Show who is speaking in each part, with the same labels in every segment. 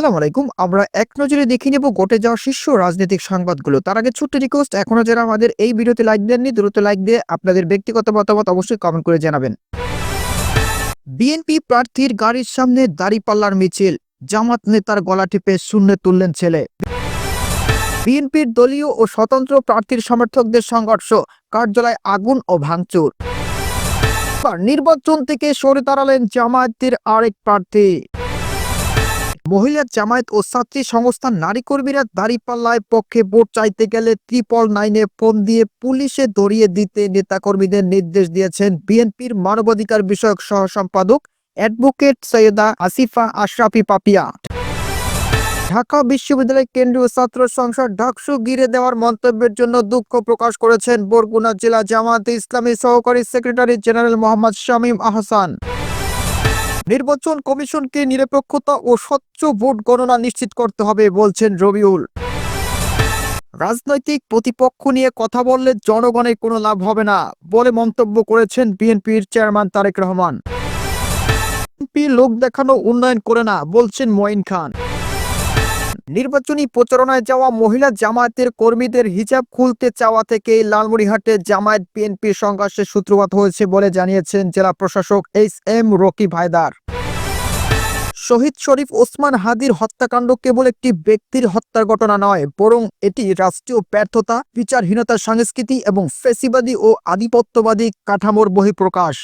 Speaker 1: আসসালামু আলাইকুম। আমরা এক নজরে দেখে নেব ঘটে যাওয়া শীর্ষ রাজনৈতিক সংবাদগুলো। তার আগে ছোট্ট রিকোয়েস্ট এখনও যারা আমাদের এই ভিডিওতে লাইক দেননি, দ্রুত লাইক দিয়ে আপনাদের ব্যক্তিগত মতামত অবশ্যই কমেন্ট করে জানাবেন। বিএনপি প্রার্থীর গাড়ির সামনে দাড়িপাল্লার মিছিল। জামাত নেতার গলা টিপে শূন্যে তুললেন ছেলে। বিএনপির দলীয় ও স্বতন্ত্র প্রার্থীর সমর্থকদের সংঘর্ষ, কার্যালয়ে আগুন ও ভাঙচুর। নির্বাচন থেকে সরে দাঁড়ালেন জামায়াতের আরেক প্রার্থী। মহিলা জামায়াত ও ছাত্রী সংস্থার নারী কর্মীরা দাঁড়িপাল্লায় পক্ষে ভোট চাইতে গেলে ত্রিপল নাইনে ফোন দিয়ে পুলিশে ধরিয়ে দিতে নেতাকর্মীদের নির্দেশ দিয়েছেন বিএনপির মানবাধিকার বিষয়ক সহ সম্পাদক অ্যাডভোকেট সৈয়দা আসিফা আশরাফি পাপিয়া। ঢাকা বিশ্ববিদ্যালয় কেন্দ্রীয় ছাত্র সংসদ ডাকসু গিরে দেওয়ার মন্তব্যের জন্য দুঃখ প্রকাশ করেছেন বরগুনা জেলা জামায়াতে ইসলামী সহকারী সেক্রেটারি জেনারেল মোহাম্মদ শামীম আহসান। নির্বাচন কমিশনকে নিরপেক্ষতা ও স্বচ্ছ ভোট গণনা নিশ্চিত করতে হবে, বলছেন রবিউল। রাজনৈতিক প্রতিপক্ষ নিয়ে কথা বললে জনগণের কোনো লাভ হবে না, বলে মন্তব্য করেছেন বিএনপির চেয়ারম্যান তারেক রহমান। বিএনপি লোক দেখানো উন্নয়ন করে না, বলছেন মঈন খান। নির্বাচনী প্রচারণায় যাওয়া মহিলা জামায়াতের কর্মীদের হিজাব খুলতে চাওয়া থেকে লালমনিরহাটে জামায়াত বিএনপির সংঘর্ষের সূত্রপাত হয়েছে বলে জানিয়েছেন জেলা প্রশাসক এইচ এম রকি ভাইদার শহীদ শরীফ ওসমান হাদির হত্যাকাণ্ড কেবল একটি ব্যক্তির হত্যার ঘটনা নয়, বরং এটি রাষ্ট্রীয় ব্যর্থতা, বিচারহীনতার সংস্কৃতি এবং ফেসিবাদী ও আধিপত্যবাদী কাঠামোর বহিঃপ্রকাশ।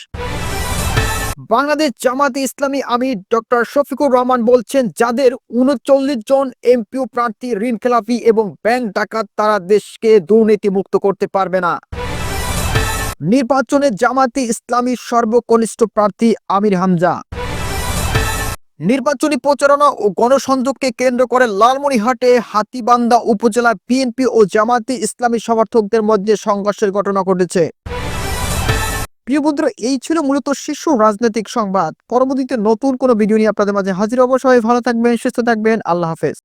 Speaker 1: বাংলাদেশ জামাতে ইসলামী আমির ডক্টর শফিকুর রহমান বলছেন, যাদের উনচল্লিশ জন এমপিও প্রার্থী, ঋণ খেলাপি এবং ব্যাংক ডাকাত, তারা দেশকে দুর্নীতি মুক্ত করতে পারবে না। নির্বাচনে জামাতে ইসলামীর সর্বকনিষ্ঠ প্রার্থী আমির হামজা। নির্বাচনী প্রচারণা ও গণসংযোগকে কেন্দ্র করে লালমনিহাটে হাতিবান্দা উপজেলা বিএনপি ও জামাতে ইসলামী সমর্থকদের মধ্যে সংঘর্ষের ঘটনা ঘটেছে। প্রিয় বন্ধুরা, এই ছিল মূলত শীর্ষ রাজনৈতিক সংবাদ। পরবর্তীতে নতুন কোনো ভিডিও নিয়ে আপনাদের মাঝে হাজির অবশ্যই ভালো থাকবেন, সুস্থ থাকবেন। আল্লাহ হাফেজ।